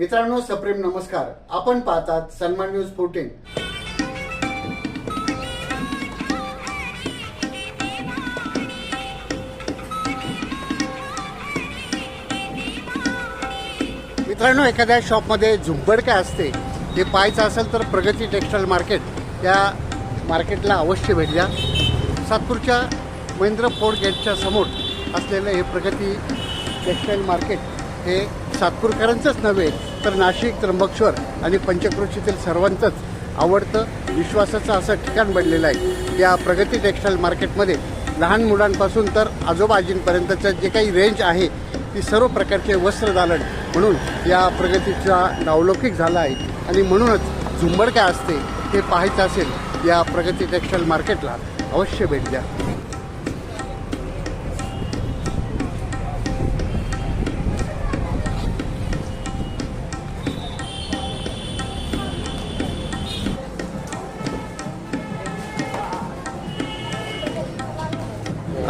मित्रांनो सप्रेम नमस्कार. आपण पाहतात सन्मान न्यूज फोर्टीन मित्रांनो एखाद्या शॉपमध्ये झुंबड काय असते ते पाहायचं असेल तर प्रगती टेक्स्टाईल मार्केट. या मार्केटला अवश्य भेट द्या. सातपूरच्या महेंद्र फोर्ट गेटच्या समोर असलेलं हे प्रगती टेक्स्टाईल मार्केट हे सातपूरकरांचंच नव्हे तर नाशिक त्र्यंबकेश्वर आणि पंचक्रोशीतील सर्वांचंच आवडतं विश्वासाचं असं ठिकाण बनलेलं आहे. या प्रगती टेक्स्टाईल मार्केटमध्ये लहान मुलांपासून तर आजोबाजींपर्यंतचं जे काही रेंज आहे ती सर्व प्रकारचे वस्त्रदालन म्हणून या प्रगतीचा नावलौकिक झाला आहे. आणि म्हणूनच झुंबड काय असते हे पाहायचं असेल या प्रगती टेक्स्टाईल मार्केटला अवश्य भेट द्या.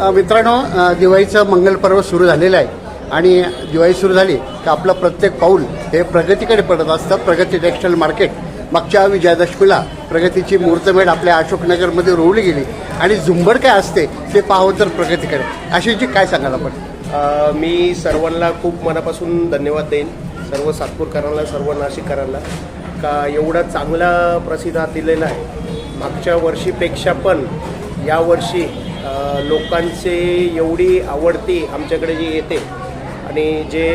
मित्रांनो दिवाळीचं मंगल पर्व सुरू झालेलं आहे. आणि दिवाळी सुरू झाली की आपलं प्रत्येक पाऊल हे प्रगतीकडे पडत असतं. प्रगती टेक्स्टाईल मार्केट. मागच्या विजयादशमीला प्रगतीची मूर्तमेढ आपल्या अशोकनगरमध्ये रोवली गेली. आणि झुंबड काय असते ते पाहावं तर प्रगतीकडे. अशी जी काय सांगायला आपण? मी सर्वांना खूप मनापासून धन्यवाद देईन. सर्व सातपूरकरांना सर्व नाशिककरांना. का एवढा चांगला प्रसिद्ध दिलेला आहे. मागच्या वर्षीपेक्षा पण यावर्षी लोकांचे एवढी आवडती आमच्याकडे जी येते आणि जे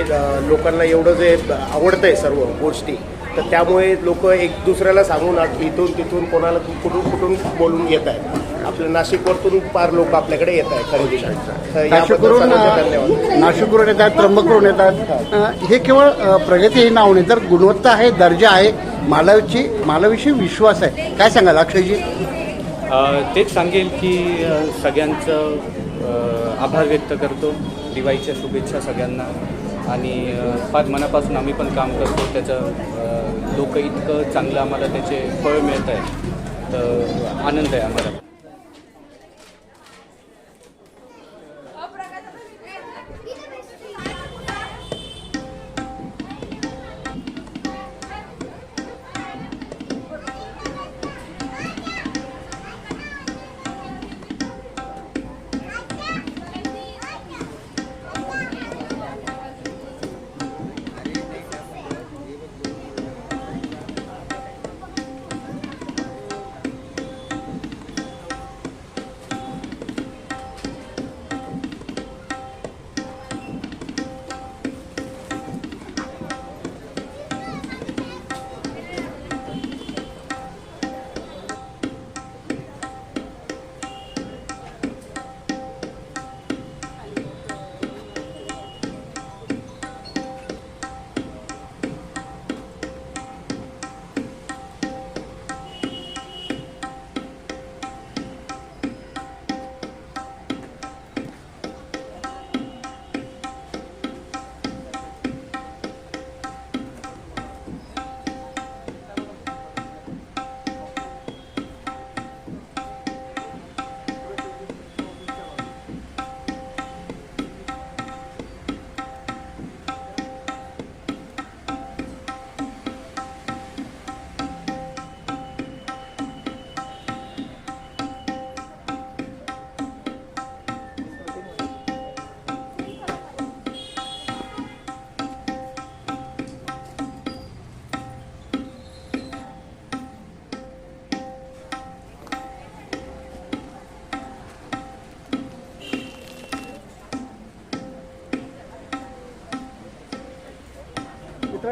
लोकांना एवढं जे आवडतं आहे सर्व गोष्टी तर त्यामुळे लोक एक दुसऱ्याला सांगून इथून तिथून कोणाला कुठून कुठून बोलून येत आहेत. आपल्या नाशिकवरतून फार लोक आपल्याकडे येत आहेत खरेदीसाठी नाशिकवरून नाशिकवरून येतात त्र्यंबकवरून येतात. हे केवळ प्रगती हे नाव नाही तर गुणवत्ता आहे दर्जा आहे मालाची मालाविषयी विश्वास आहे. काय सांगाल अक्षयजी? तेच सांगेल की सगळ्यांचं आभार व्यक्त करतो. दिवाळीच्या शुभेच्छा सगळ्यांना. आणि फार मनापासून आम्ही पण काम करतो. त्याचं लोक इतकं चांगलं आम्हाला त्याचे फळ मिळत आहे तर आनंद आहे आम्हाला.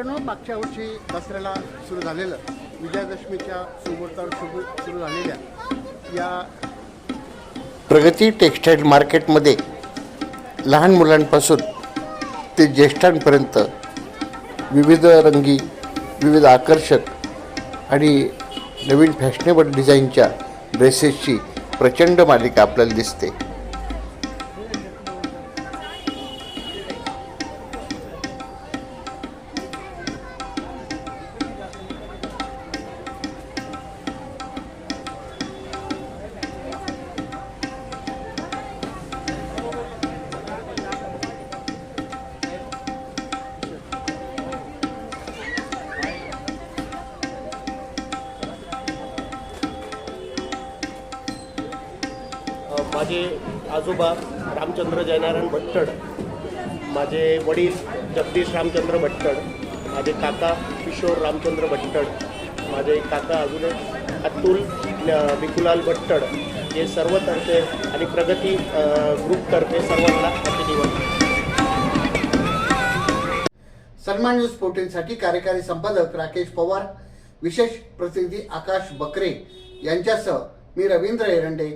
मित्रांनो मागच्या वर्षी दसऱ्याला सुरू झालेलं विजयादशमीच्या सुमुहूर्तावर सुरू सुरू झालेल्या या प्रगती टेक्स्टाईल मार्केटमध्ये लहान मुलांपासून ते ज्येष्ठांपर्यंत विविध रंगी विविध आकर्षक आणि नवीन फॅशनेबल डिझाईनच्या ड्रेसेसची प्रचंड मालिका आपल्याला दिसते. माझे आजोबा रामचंद्र जयनारायण भट्टड माझे वडील जगदीश रामचंद्र भट्टड माझे काका किशोर रामचंद्र भट्टड माझे काका अजून अतुल विकुलाल भट्टड हे सर्वतर्फे आणि प्रगती ग्रुपतर्फे सर्वांना happy सन्मान न्यूज पोर्टलसाठी कार्यकारी संपादक राकेश पवार विशेष प्रतिनिधी आकाश बकरे यांच्यासह मी रवींद्र एरंडे